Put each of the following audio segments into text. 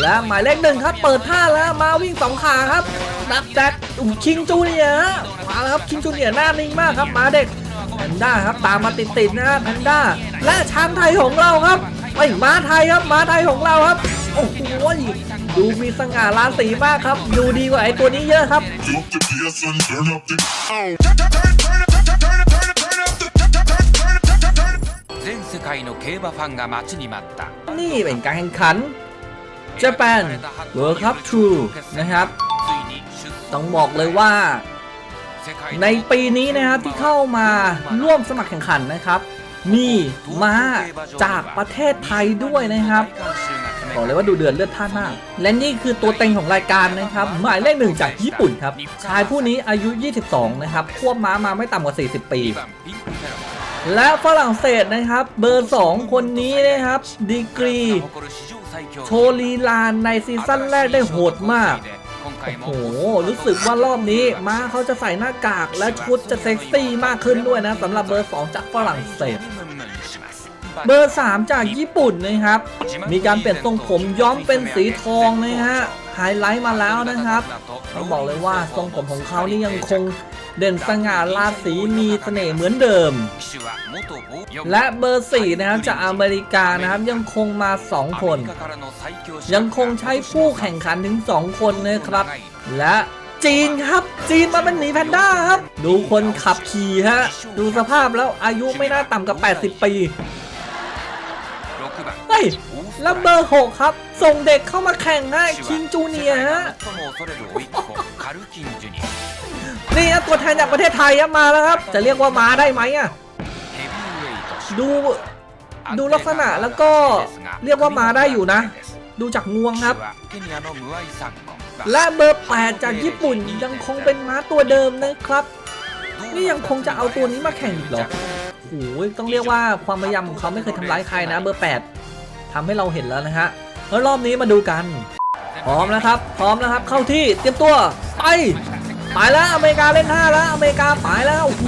และหมายเลขหนึ่งครับ เปิดท่าแล้วมาวิ่งสขาครับนับแดดอุ้คิงจูเนียมาแล้วครับคิงจูเนียหน้านิ่งมากครับมาเด็กแพนด้าครับตามมาติดๆนะแพนด้าและช้างไทยของเราครับไอ้มาไทยครับมาไทยของเราครับโอ้โหดูมีสง่าราศีมากครับ ดูดีกว่าไอ้ตัวนี้เยอะครับนี่เป็นการแข่งขัน Japan World Cup True นะครับ ต้องบอกเลยว่า ในปีนี้นะครับที่เข้ามาร่วมสมัครแข่งขันนะครับ มีม้าจากประเทศไทยด้วยนะครับบอกเลยว่าดูเดือดเลือดท่านมาก และนี่คือตัวเต็งของรายการนะครับ หมายเลขหนึ่งจากญี่ปุ่นครับ ชายผู้นี้อายุ 22 นะครับ ควบม้ามาไม่ต่ำกว่า 40 ปี และฝรั่งเศสนะครับ เบอร์ 2 คนนี้นะครับดีกรี โชลีลานในซีซั่นแรกได้โหดมากโอ้โห รู้สึกว่ารอบนี้ม้าเขาจะใส่หน้ากากและชุดจะเซ็กซี่มากขึ้นด้วยนะสำหรับเบอร์ 2 จากฝรั่งเศส เบอร์ 3 จากญี่ปุ่นนะครับ มีการเปลี่ยนทรงผมย้อมเป็นสีทองนะฮะไฮไลท์มาแล้วนะครับต้องบอกเลยว่าทรงผมของเขานี่ยังคง เด่นสง่าราศีมีเสน่ห์เหมือนเดิม และเบอร์สี่นะครับจากอเมริกานะครับยังคงมา 2 คน ยังคงใช้ผู้แข่งขันถึง 2 คนนะครับ และจีนครับ จีนมาเป็นหมีแพนด้าครับ ดูคนขับขี่ฮะ ดูสภาพแล้วอายุไม่น่าต่ำกว่า 80 ปี ยแล้วเบอร์6ครับ ส่งเด็กเข้ามาแข่งนะคิงจูเนียฮะนี่ตัวแทนจากประเทศไทยมาแล้วครับ จะเรียกว่ามาได้ไหมอะดูดูลักษณะแล้วก็เรียกว่ามาได้อยู่นะ ดูจากงวงครับ และเบอร์ 8 จากญี่ปุ่นยังคงเป็นม้าตัวเดิมนะครับ นี่ยังคงจะเอาตัวนี้มาแข่งอีกเหรอโอ้ยต้องเรียกว่าความพยายามของเขาไม่เคยทำร้ายใครนะเบอร์ 8 ทำให้เราเห็นแล้วนะฮะแล้วรอบนี้มาดูกัน พร้อมแล้วครับ พร้อมแล้วครับ เข้าที่เตรียมตัวไปไปแล้วอเมริกาเล่นท่าแล้วอเมริกาไปแล้วโอ้โห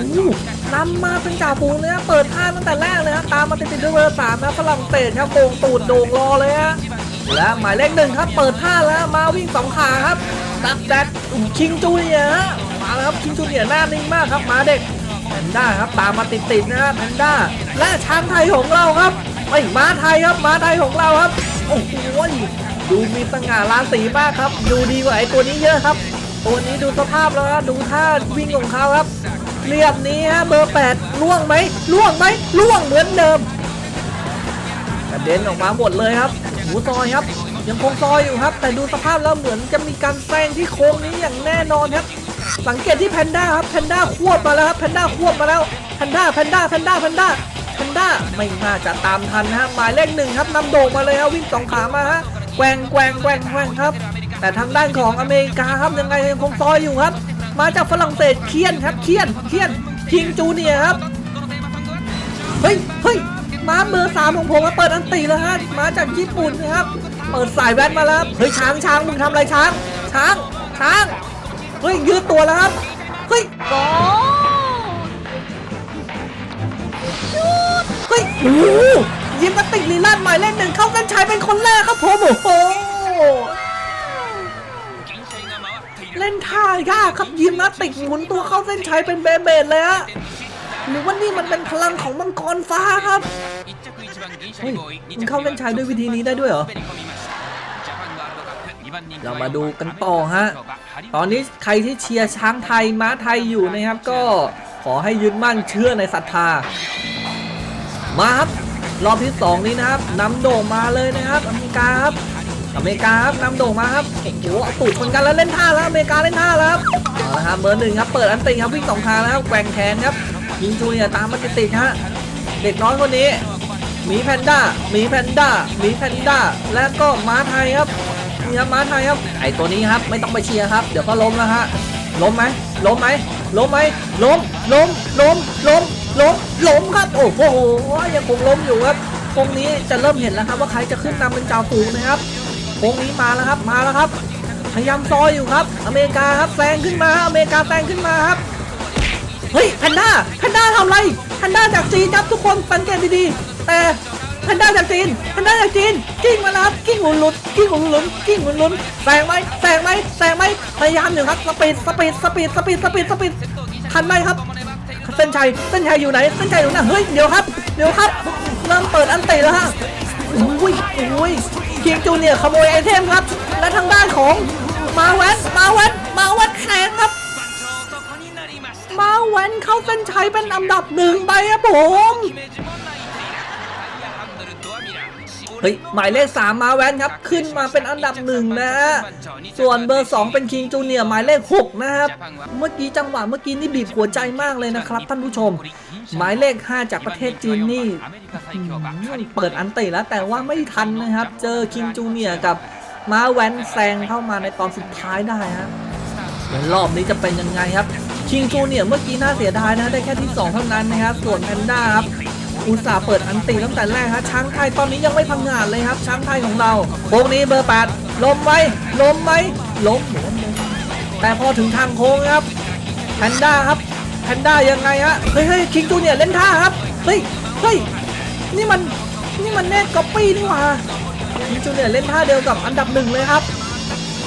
นำมาเป็นจ่าฝูงเลยฮะเปิดท่าตั้งแต่แรกเลยฮะตามมาติดๆด้วยเบอร์สามนะฝรั่งเศสครับโกงตูดโด่งรอเลยฮะและหมายเลขหนึ่งครับ เปิดท่าแล้วมาวิ่งสองขาครับดักแดดอุ่มคิงจูเนียฮะมาแล้วครับคิงจูเนียหน้านิ่งมากครับมาเด็กแพนด้าครับตามมาติดๆนะฮะแพนด้าและช้างไทยของเราครับ ไอ้ม้าไทยครับม้าไทยของเราครับ โอ้โหดูมีสง่าราศีมากครับ ดูดีกว่าไอ้ตัวนี้เยอะครับ ตัวนี้ดูสภาพแล้วดูท่าวิ่งของเขาครับเรียบนี้ฮะเบอร์แปดล่วงไหมล่วงไหมล่วงเหมือนเดิมกระเด็นออกมาหมดเลยครับหูซอยครับ ยังคงซอยอยู่ครับ แต่ดูสภาพแล้วเหมือนจะมีการแซงที่โค้งนี้อย่างแน่นอนครับ สังเกตที่แพนด้าครับแพนด้าควบมาแล้วครับแพนด้าควบมาแล้วแพนด้าแพนด้าแพนด้าแพนด้า ด้าไม่น่าจะตามทันนะฮะหมายเลขหนึ่งครับนำโด่งมาเลยครับวิ่งสองขามาฮะแกว่งแกว่งแกว่งแกว่งครับ แต่ทางด้านของอเมริกาครับยังไงยังคงซอยอยู่ครับ มาจากฝรั่งเศสเคียนครับเคียนเคียนคิงจูเนียครับเฮ้ยเฮ้ยมาเบอร์สามของผมมาเปิดอันตีแล้วฮะมาจากญี่ปุ่นนะครับเปิดสายแว่นมาแล้วเฮ้ยช้างช้างมึงทำอะไรช้าง ช้างช้างเฮ้ยยืดตัวแล้วครับเฮ้ย เฮ้ยโอ้ยิ้มนาติกลีลาดหมายเลขหนึ่งเข้าเส้นชัยเป็นคนแรกครับผมโอ้โหเล่นท่ายากครับยิมนาติกหมุนตัวเข้าเส้นชัยเป็นเบเบดเลยฮะหรือว่านี่มันเป็นพลังของมังกรฟ้าครับเฮ้ยมันเข้าเส้นชัยด้วยวิธีนี้ได้ด้วยเหรอเรามาดูกันต่อฮะ ตอนนี้ใครที่เชียร์ช้างไทยม้าไทยอยู่นะครับ ก็ขอให้ยึดมั่นเชื่อในศรัทธา มาครับรอบที่สองนี้นะครับนำโด่งมาเลยนะครับอเมริกาครับอเมริกาครับนำโด่งมาครับโอ้โหเอาตูดชนกันแล้วเล่นท่าแล้วอเมริกาเล่นท่าแล้วครับเอาละครับเบอร์หนึ่งครับเปิดอันติครับวิ่งสองทางแล้วแกว่งแขนครับยิงจูเนียตามมาติดๆฮะเด็กน้อยคนนี้หมีแพนด้าหมีแพนด้าหมีแพนด้าและก็ม้าไทยครับนี่ครับม้าไทยครับไอตัวนี้ครับไม่ต้องไปเชียร์ครับเดี๋ยวก็ล้มแล้วฮะล้มไหมล้มไหมล้มไหมล้มล้มล้มล้ม ล้มล้มครับ โอ้โหยังคงล้มอยู่ครับตรงนี้จะเริ่มเห็นแล้วครับว่าใครจะขึ้นนำเป็นจ่าฝูงนะครับโค้งนี้มาแล้วครับมาแล้วครับ พยายามซอยอยู่ครับ อเมริกาครับแซงขึ้นมาอเมริกาแซงขึ้นมาครับเฮ้ยแพนด้าแพนด้าทำอะไรแพนด้าจากจีนครับทุกคนสังเกตดีๆแต่แพนด้าจากจีนแพนด้าจากจีนกิ้งมาแล้วครับกิ้งหมุนหลุนกิ้งหมุนหลุนกิ้งหมุนหลุนแซงไหมแซงไหมแซงไหมพยายามอยู่ครับสปีดสปีดสปีดสปีดสปีดสปีดทันไหมครับ เส้นชัยเส้นชัยอยู่ไหนเส้นชัยอยู่ไหนเฮ้ยเดี๋ยวครับเดี๋ยวครับเริ่มเปิดอันติแล้วฮะอุ้ยอุ้ยคิงจูเนียร์ขโมยไอเทมครับ และทางด้านของมาแวนมาแวนมาแวนแข็งครับมาแวนเข้าเส้นชัยเป็นอันดับหนึ่งไปครับผม เฮ้ยหมายเลขสามมาแวนครับ ขึ้นมาเป็นอันดับหนึ่งนะฮะส่วนเบอร์สองเป็นคิงจูเนียร์หมายเลขหกนะครับ เมื่อกี้จังหวะเมื่อกี้นี่บีบหัวใจมากเลยนะครับท่านผู้ชม หมายเลข 5 จากประเทศจีนนี่เปิดอันติแล้วแต่ว่าไม่ทันนะครับ เจอคิงจูเนียร์กับมาแวนแซงเข้ามาในตอนสุดท้ายได้ฮะแล้วรอบนี้จะเป็นยังไงครับคิงจูเนียร์เมื่อกี้น่าเสียดายนะได้แค่ที่ 2 เท่านั้นนะครับส่วนแพนด้าครับ อุตส่าห์เปิดอันติตั้งแต่แรกฮะช้างไทยตอนนี้ยังไม่พังงานเลยครับ ช้างไทยของเราโค้งนี้เบอร์8ล้มไหมล้มไหมล้มล้มล้มแต่พอถึงทางโค้งครับแพนด้าครับแพนด้ายังไงฮะเฮ้ยเฮ้ยคิงจูเนี่ยเล่นท่าครับเฮ้ยเฮ้ยนี่มันนี่มันแน่ก๊อปปี้นี่หว่าคิงจูเนี่ยเล่นท่าเดียวกับอันดับหนึ่งเลยครับ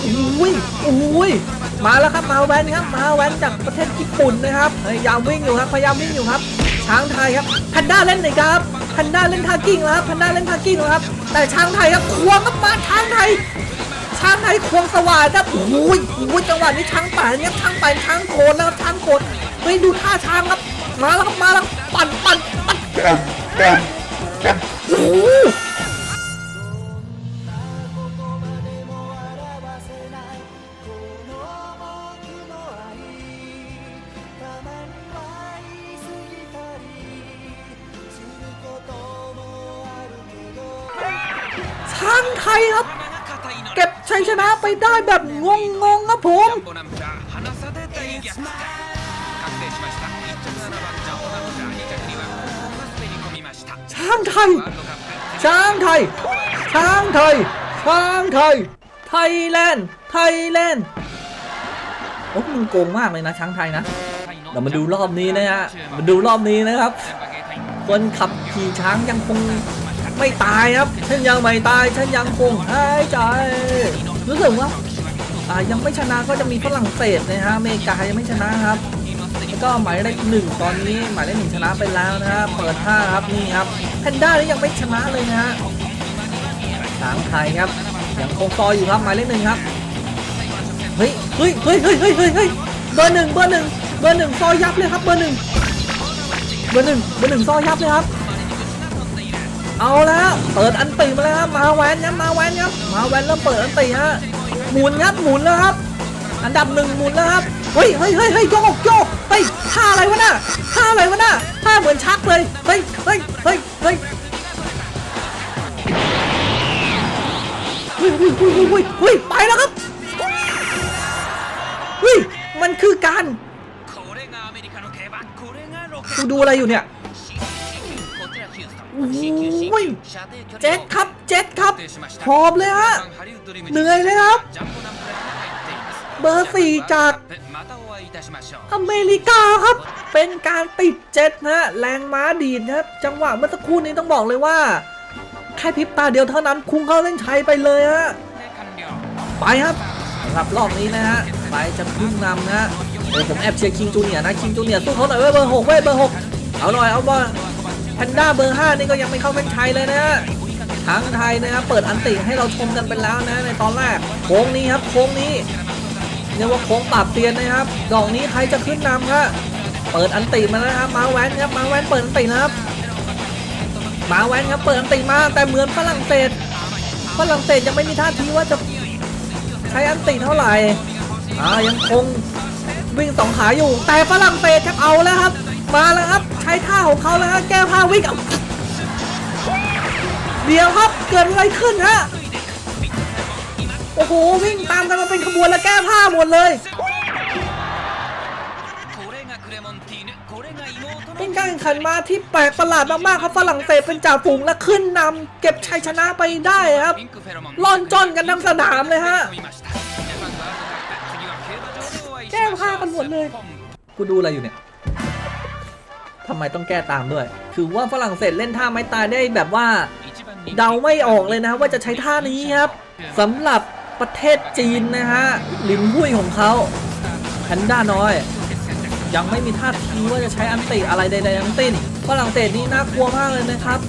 อุ้ยอุ้ยมาแล้วครับมาแวนครับมาแวนจากประเทศญี่ปุ่นนะครับพยายามวิ่งอยู่ครับพยายามวิ่งอยู่ครับ ช้างไทยครับแพนด้าเล่นไหนครับแพนด้าเล่นท่ากิ้งแล้วครับแพนด้าเล่นท่ากิ้งแล้วครับ แต่ช้างไทยครับควงครับมาช้างไทย ช้างไทยควงสว่านครับโอ้ยโอ้ยจังหวะนี้ช้างป่าเนี่ยช้างป่าช้างโขนแล้วครับช้างโขนไปดูท่าช้างครับมาแล้วครับมาแล้วปั่นปั่นปั่นโอ้ งไทยครับ เก็บชัยชนะไปได้แบบงงๆครับผมช้างไทย ช้างไทย ช้างไทย ช้างไทย ไทยแลนด์ ไทยแลนด์ โอ้มึงโกงมากเลยนะช้างไทยนะ เรามาดูรอบนี้นะฮะ มาดูรอบนี้นะครับ คนขับขี่ช้างยังคง ไม่ตายครับ ฉันยังไม่ตาย ฉันยังคงหายใจ รู้สึกว่าอ่ายังไม่ชนะก็จะมีฝรั่งเศสนะฮะอเมริกายังไม่ชนะครับแล้วก็หมายเลขหนึ่งตอนนี้หมายเลขหนึ่งชนะไปแล้วนะฮะเปิดห้าครับนี่ครับแพนด้านี่ยังไม่ชนะเลยนะฮะช้างไทยครับยังคงฟออยู่ครับหมายเลขหนึ่งครับเฮ้ยเฮ้ยเฮ้ยเฮ้ยเฮ้ยเฮ้ยเบอร์หนึ่งเบอร์หนึ่งเบอร์หนึ่งฟอยยับเลยครับเบอร์หนึ่งเบอร์หนึ่งเบอร์หนึ่งฟอยยับเลยครับ เอาแล้วเปิดอันตีมาแล้วครับมาแวนครับมาแวนครับมาแวนเริ่มเปิดอันตีฮะหมุนครับหมุนแล้วครับ อันดับหนึ่งหมุนแล้วครับเฮ้ยเฮ้ยเฮ้ยเฮ้ยโยกโยกเฮ้ยท่าอะไรวะน่ะท่าอะไรวะน่ะท่าเหมือนชักเลยเฮ้ยเฮ้ยเฮ้ยเฮ้ยเฮ้ยเฮ้ยเฮ้ยเฮ้ยเฮ้ยเฮ้ยไปแล้วครับเฮ้ยมันคือการกูดูอะไรอยู่เนี่ย โอ้ยเจ็ดครับเจ็ดครับหอบเลยฮะเหนื่อยเลยครับ เบอร์สี่จากอเมริกาครับ เป็นการติดเจ็ดนะฮะแรงม้าดีดนะครับ จังหวะเมื่อสักครู่นี้ต้องบอกเลยว่า แค่พริบตาเดียวเท่านั้นคุ้งเข้าเล่นชัยไปเลยฮะไปครับสำหรับรอบนี้นะฮะไปจะขึ้นนำนะฮะโอ้ผมแอบเชียร์คิงจูเนียร์นะคิงจูเนียร์สู้เขาหน่อยเว้ยเบอร์หกเว้ยเบอร์หกเอาหน่อยเอาบอล แพนด้าเบอร์ห้านี่ก็ยังไม่เข้าเส้นชัยเลยนะฮะทางไทยนะครับเปิดอันติให้เราชมกันไปแล้วนะในตอนแรกโค้งนี้ครับโค้งนี้เรียกว่าโค้งปราบเตียนนะครับ ดอกนี้ใครจะขึ้นนำครับเปิดอันติมาแล้วนะครับมาแวนครับมาแวนเปิดอันตินะครับมาแวนครับเปิดอันติมาแต่เหมือนฝรั่งเศสฝรั่งเศสยังไม่มีท่าทีว่าจะใช้อันติเท่าไหร่อ่ายังคงวิ่งสองขาอยู่ แต่ฝรั่งเศสครับเอาแล้วครับ มาแล้วครับใช้ท่าของเขาแล้วครับแก้ผ้าวิ่งเดี๋ยวครับเกิดอะไรขึ้นฮะโอ้โหวิ่งตามกันมาเป็นขบวนแล้วแก้ผ้าหมดเลยเป็นการแข่งขันมาที่แปลกประหลาดมากๆครับฝรั่งเศสเป็นจ่าฝูงและขึ้นนำเก็บชัยชนะไปได้ครับล่อนจอนกันทั้งสนามเลยฮะแก้ผ้ากันหมดเลยกูดูอะไรอยู่เนี่ยำไมต้องแก้ตามด้วยคือว่าฝรั่งเศสเล่นท่าไม้ตายได้แบบว่า เดาไม่ออกเลยนะว่าจะใช้ท่านี้ครับสำหรับประเทศจีนนะฮะหลินหุ้ยของเขาแพนด้าน้อย ยังไม่มีท่าทีว่าจะใช้อันติอะไรใดๆทั้งสิ้นฝรั่งเศสนี่น่ากลัวมากเลยนะครับ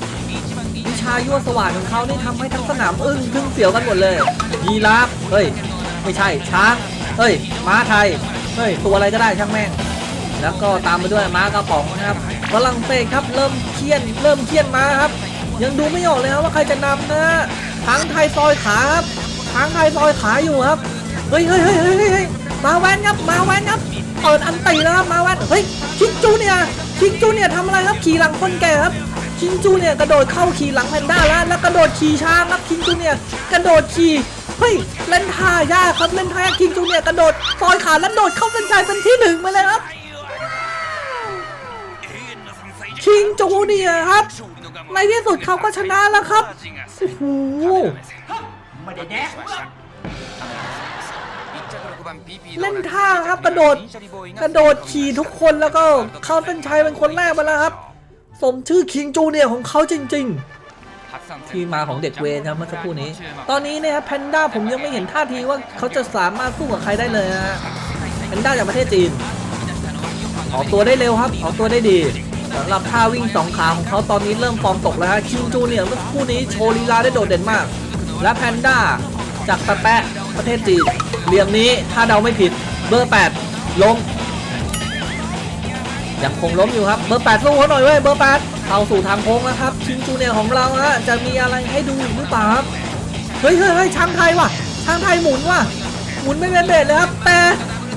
วิชายั่วสว่านของเขานี่ทำให้ทั้งสนามอึ้งทึ่งเสียวกันหมดเลยยีราฟเฮ้ยไม่ใช่ช้างเฮ้ยม้าไทยเฮ้ยตัวอะไรก็ได้ช่างแม่งแล้วก็ตามไปด้วยม้ากระป๋องนะครับ ฝรั่งเศสครับเริ่มเคี่ยนเริ่มเคี่ยนมาครับ ยังดูไม่ออกเลยครับว่าใครจะนำนะฮะช้างไทยซอยขาครับช้างไทยซอยขาอยู่ครับเฮ้ยเฮ้ยเฮ้ยเฮ้ยเฮ้ยมาแวนครับมาแวนครับเปิดอันตีแล้วครับมาแวนเฮ้ยคิงจูเนี่ยคิงจูเนี่ยทำอะไรครับขี่หลังคนแก่ครับคิงจูเนี่ยกระโดดเข้าขี่หลังแพนด้าแล้วแล้วกระโดดขี่ช้างครับคิงจูเนี่ยกระโดดขี่เฮ้ยเล่นท่ายากครับเล่นท่ายากคิงจูเนี่ยกระโดดซอยขาแล้วโดดเข้าเส้นชัยเป็นที่หนึ่งมาเลยครับ คิงจูเนี่ยครับ ในที่สุดเขาก็ชนะแล้วครับ โอ้โหเล่นท่าครับกระโดด กระโดดขี่ทุกคนแล้วก็เข้าเส้นชัยเป็นคนแรกมาแล้วครับ สมชื่อคิงจูเนี่ยของเขาจริง ๆที่มาของเด็กเวรครับเมื่อสักครู่นี้ ตอนนี้เนี่ยครับแพนด้าผมยังไม่เห็นท่าทีว่าเขาจะสามารถสู้กับใครได้เลยนะแพนด้าจากประเทศจีน ออกตัวได้เร็วครับ ออกตัวได้ดี สำหรับท่าวิ่งสองขาของเขาตอนนี้เริ่มฟอร์มตกแล้วฮะคิงจูเนี่ยเมื่อคู่นี้โชว์ลีลาได้โดดเด่นมาก และแพนด้าจากตะแปะประเทศจีนเหลี่ยมนี้ถ้าเดาไม่ผิดเบอร์ 8ล้มยังคงล้มอยู่ครับเบอร์8สู้เขาหน่อยเว้ยเบอร์8เข้าสู่ทางโค้งแล้วครับคิงจูเนียของเราฮะจะมีอะไรให้ดูอีกหรือเปล่าครับเฮ้ยเฮ้ยเฮ้ยช้างไทยว่ะช้างไทยหมุนว่ะหมุนไม่เป็นเบสเลยครับแต่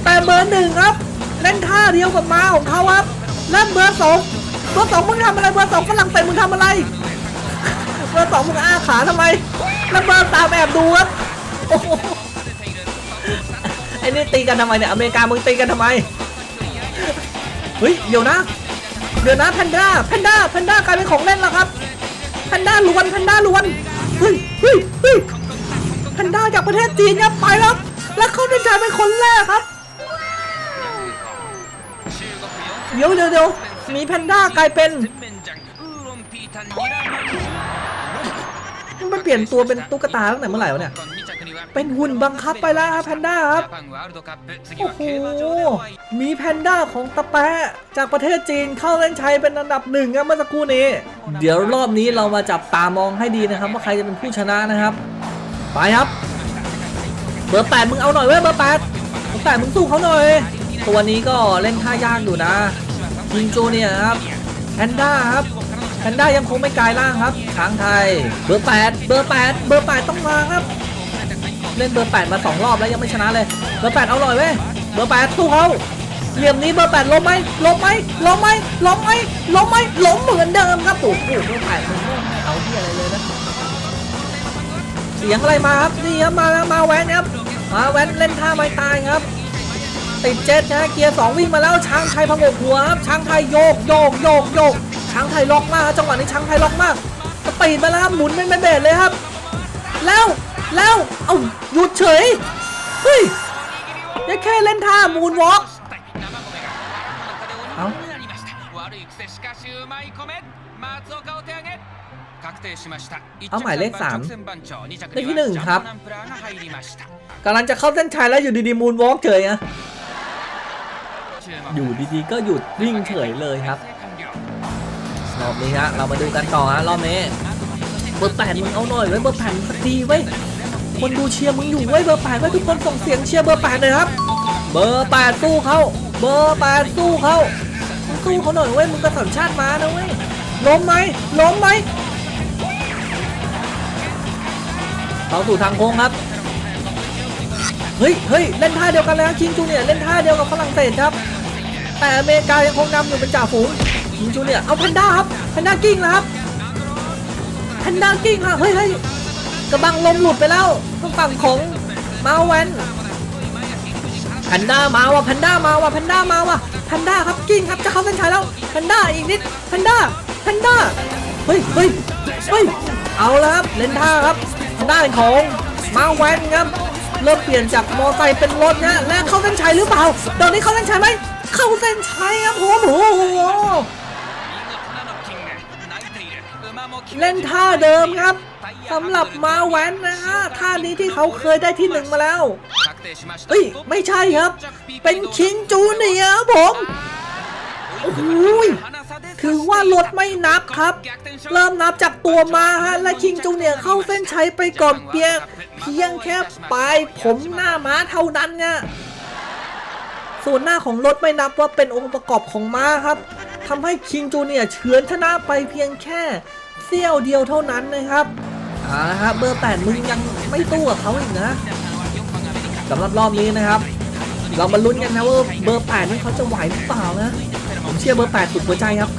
แต่เบอร์หนึ่งครับ เล่นท่าเดียวกับม้าของเขาครับและเบอร์สอง เบอร์สองมึงทำอะไรเบอร์สองฝรั่งเศสมึงทำอะไรเบอร์สองมึงอ้าขาทำไมแล้วเบอร์สามแอบดูครับโอ้โหไอ้นี่ตีกันทำไมเนี่ยอเมริกามึงตีกันทำไมเฮ้ยเดี๋ยวนะเดี๋ยวนะแพนด้าแพนด้าแพนด้ากลายเป็นของเล่นแล้วครับแพนด้าล้วนแพนด้าล้วนเฮ้ยเฮ้ยเฮ้ยแพนด้าจากประเทศจีนครับไปแล้ว แล้วเขาเป็นกลายเป็นคนแรกครับเดี๋ยวเดี๋ยวเดี๋ยว มีแพนด้ากลายเป็น มันเปลี่ยนตัวเป็นตุ๊กตาตั้งแต่เมื่อไหร่วะเนี่ย เป็นหุ่นบังคับไปแล้วครับแพนด้าครับ โอ้โห มีแพนด้าของตะแปะจากประเทศจีนเข้าเล่นชัยเป็นอันดับหนึ่งครับเมื่อสักครู่นี้ เดี๋ยวรอบนี้เรามาจับตามองให้ดีนะครับ ว่าใครจะเป็นผู้ชนะนะครับ ไปครับ เบอร์แปดมึงเอาหน่อยเว้ยเบอร์แปดเบอร์แปดมึงสู้เขาหน่อย ตัวนี้ก็เล่นท่ายากอยู่นะ คิงจูเนี่ยครับแพนด้าครับแพนด้ายังคงไม่กลายร่างครับช้างไทย เบอร์แปดเบอร์แปดเบอร์แปดต้องมาครับ เล่นเบอร์แปดมาสองรอบแล้วยังไม่ชนะเลย เบอร์แปดเอาหน่อยเว้ย เบอร์แปดสู้เขาเหลี่ยมนี้เบอร์แปดล้มไหมล้มไหมล้มไหมล้มไหมล้มไหมล้มเหมือนเดิมครับโอ้โหเบอร์แปดมันไม่เอาที่อะไรเลยนะ เสียงอะไรมาครับ นี่ครับมาแล้วมาแวนครับมาแวนเล่นท่าไม้ตายครับ ติดเจ็ตนะเกียร์สองวิ่งมาแล้วช้างไทยพังกหัวครับช้างไทยโยกโยกโยกโยกช้างไทยล็อกมากครับจังหวะนี้ช้างไทยล็อกมากสปีดมาแล้วครับหมุนเป็นเบสเลยครับ แล้วแล้วเอ้าหยุดเฉยเฮ้ยยังแค่เล่นท่ามูนวอล์กเอ้าเอาหมายเลขสามเลขที่หนึ่งครับกำลังจะเข้าเส้นชัยแล้วอยู่ดีๆมูนวอล์กเฉยอะ อยู่ดีๆก็หยุดวิ่งเฉยเลยครับรอบนี้ฮะเรามาดูกันต่อฮะรอบนี้เบอร์แปดมึงเอาหน่อยไว้ยเบอร์แปดมึงสักทีไว้ยคนดูเชียร์มึงอยู่ไว้ยเบอร์แปดไว้ยทุกคนส่งเสียงเชียร์เบอร์แปดเลยครับ เบอร์แปดสู้เขาเบอร์แปดสู้เขามึงสู้เขาหน่อยเว้ยมึงกระสัญชาติมานะเว้ยล้มไหมล้มไหมเขาสู่ทางโค้งครับเฮ้ยเฮ้ยเล่นท่าเดียวกันแล้วคิงจูเนี่ยร์เล่นท่าเดียวกับฝรั่งเศสครับ แต่อเมริกายังคงนำอยู่เป็นจ่าฝูงคิจูเนี่ยเอาแพนด้าครับแพนด้ากิ้งแล้วครับแพนด้ากิ้งครับเฮ้ยเฮ้ยกระบังลมหลุดไปแล้วทางฝั่งของมาแวนแพนด้ามาว่ะแพนด้ามาว่ะแพนด้ามาว่ะแพนด้าครับกิ้งครับจะเข้าเส้นชัยแล้วแพนด้าอีกนิดแพนด้าแพนด้าเฮ้ยเฮ้ยเฮ้ยเอาแล้วครับเล่นท่าครับทางด้านของมาแวนครับเริ่มเปลี่ยนจากมอไซค์เป็นรถนะและเข้าเส้นชัยหรือเปล่าตอนนี้เข้าเส้นชัยไหม เข้าเส้นชัยครับโอ้โหเล่นท่าเดิมครับสำหรับมาแวนนะฮะท่านี้ที่เขาเคยได้ที่หนึ่งมาแล้วเฮ้ยไม่ใช่ครับ เป็นคิงจูเนียครับผมโอ้โหยถือว่าลดไม่นับครับ เริ่มนับจากตัวมาฮะและคิงจูเนียเข้าเส้นชัยไปก่อนเพียงเพียงแค่ปลายผมหน้าม้าเท่านั้นเนี่ย ส่วนหน้าของรถไม่นับว่าเป็นองค์ประกอบของม้าครับทำให้คิงจูเนียเฉือนชนะไปเพียงแค่เสี้ยวเดียวเท่านั้นนะครับเอาละครับเบอร์แปดมึงยังไม่ตู้กับเขาอีกนะสำหรับรอบนี้นะครับ เรามาลุ้นกันนะว่าเบอร์แปดนี่เขาจะไหวหรือเปล่านะผมเชื่อเบอร์แปดสุดหัวใจครับ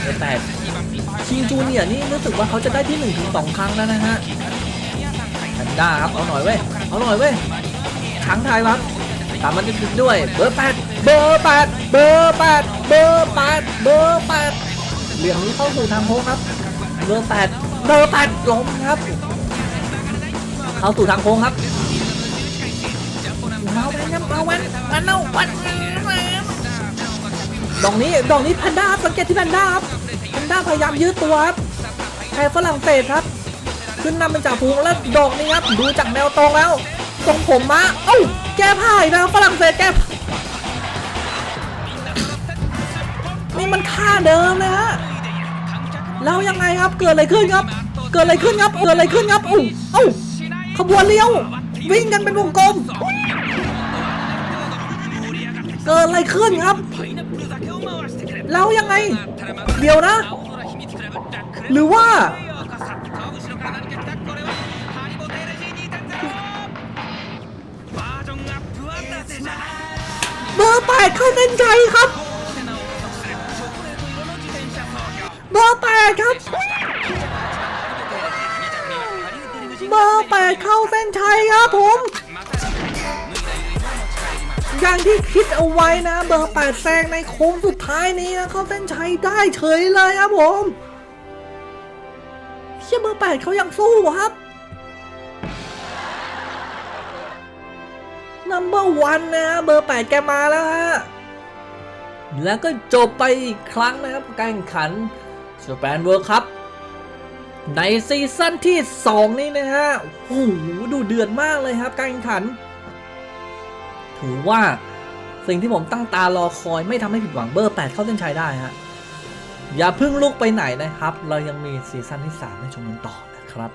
เบอร์แปดคิงจูเนียนี่รู้สึกว่าเขาจะได้ที่หนึ่งถึงสองครั้งแล้วนะฮะแพนด้าครับเอาหน่อยเว้ยเอาหน่อยเว้ยช้างไทยครับ ตามมันติดๆด้วย เบอร์แปดเบอร์แปดเบอร์แปดเบอร์แปดเบอร์แปดเหลี่ยมนี้เข้าสู่ทางโค้งครับ เบอร์แปดเบอร์แปดล้มครับ เข้าสู่ทางโค้งครับเอาแวนครับเอาแวนวันเอาวันดอกนี้ดอกนี้แพนด้าครับสังเกตที่แพนด้าครับแพนด้าพยายามยืดตัวครับแพ้ฝรั่งเศสครับ ขึ้นนำเป็นจ่าฝูงแล้วดอกนี้ครับ ดูจากแนวตรงแล้ว ตรงผมมา เอ้า แก้ ผ้าอีกแล้วฝรั่งเศสแก้นี่มันท่าเดิมเลยฮะแล้วยังไงครับเกิดอะไรขึ้นครับ เกิดอะไรขึ้นครับเกิดอะไรขึ้นครับเอ้าเอ้าขบวนเลี้ยว วิ่งกันเป็นวงกลม เกิดอะไรขึ้นครับ แล้วยังไง เดี๋ยวนะ หรือว่า บอร์แปดเข้าเส้นชัยครับ เบอร์แปดครับ เบอร์แปดเข้าเส้นชัยครับผม อย่างที่คิดเอาไว้นะเบอร์แปดแซงในโค้งสุดท้ายนี้นะเข้าเส้นชัยได้เฉยเลยครับผมเชี่ยเบอร์แปดเขายังสู้ครับ เบอร์วันนะเบอร์แปดแกมาแล้วฮะ แล้วก็จบไปอีกครั้งนะครับการแข่งขันสเปนเวิร์ครับ ในซีซั่นที่ 2 นี้นะฮะโอ้โหดูเดือดมากเลยครับการแข่งขัน ถือว่าสิ่งที่ผมตั้งตารอคอยไม่ทำให้ผิดหวังเบอร์ 8 เข้าเส้นชัยได้ฮะ อย่าเพิ่งลุกไปไหนนะครับ เรายังมีซีซั่นที่ 3 ให้ชมกันต่อนะครับ